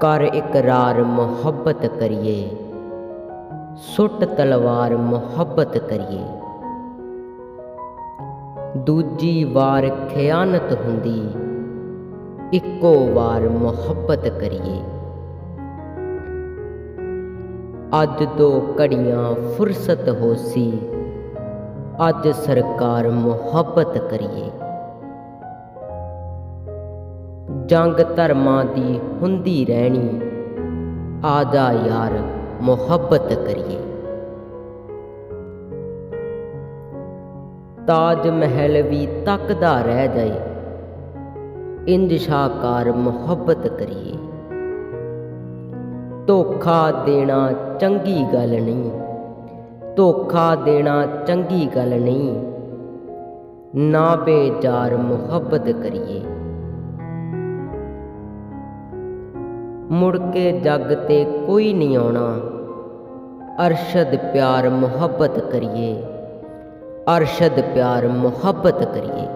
ਕਰ ਇਕਰਾਰ ਮੁਹੱਬਤ ਕਰੀਏ, ਸੁੱਟ ਤਲਵਾਰ ਮੁਹੱਬਤ ਕਰੀਏ। ਦੂਜੀ ਵਾਰ ਖਿਆਨਤ ਹੁੰਦੀ, ਇੱਕੋ ਵਾਰ ਮੁਹੱਬਤ ਕਰੀਏ। ਅੱਜ ਦੋ ਘੜੀਆਂ ਫੁਰਸਤ ਹੋਸੀ, ਅੱਜ ਸਰਕਾਰ ਮੁਹੱਬਤ ਕਰੀਏ। ਜੰਗ ਧਰਮਾਂ ਦੀ ਹੁੰਦੀ ਰਹਿਣੀ। ਆ ਜਾ ਯਾਰ, ਮੁਹੱਬਤ ਕਰੀਏ। ਤਾਜ ਮਹਿਲ ਵੀ ਤੱਕਦਾ ਰਹਿ ਜਾਏ। ਇੰਜ ਸ਼ਾਕਾਰ ਮੁਹੱਬਤ ਕਰੀਏ। ਧੋਖਾ ਦੇਣਾ ਚੰਗੀ ਗੱਲ ਨਹੀਂ। ਧੋਖਾ ਦੇਣਾ ਚੰਗੀ ਗੱਲ ਨਹੀਂ। ਨਾ ਬੇਜਾਰ ਮੁਹੱਬਤ ਕਰੀਏ। ਮੁੜ ਕੇ ਜੱਗ ਤੇ ਕੋਈ ਨਹੀਂ ਆਉਣਾ। ਅਰਸ਼ਦ ਪਿਆਰ ਮੁਹੱਬਤ ਕਰੀਏ। ਅਰਸ਼ਦ ਪਿਆਰ ਮੁਹੱਬਤ ਕਰੀਏ।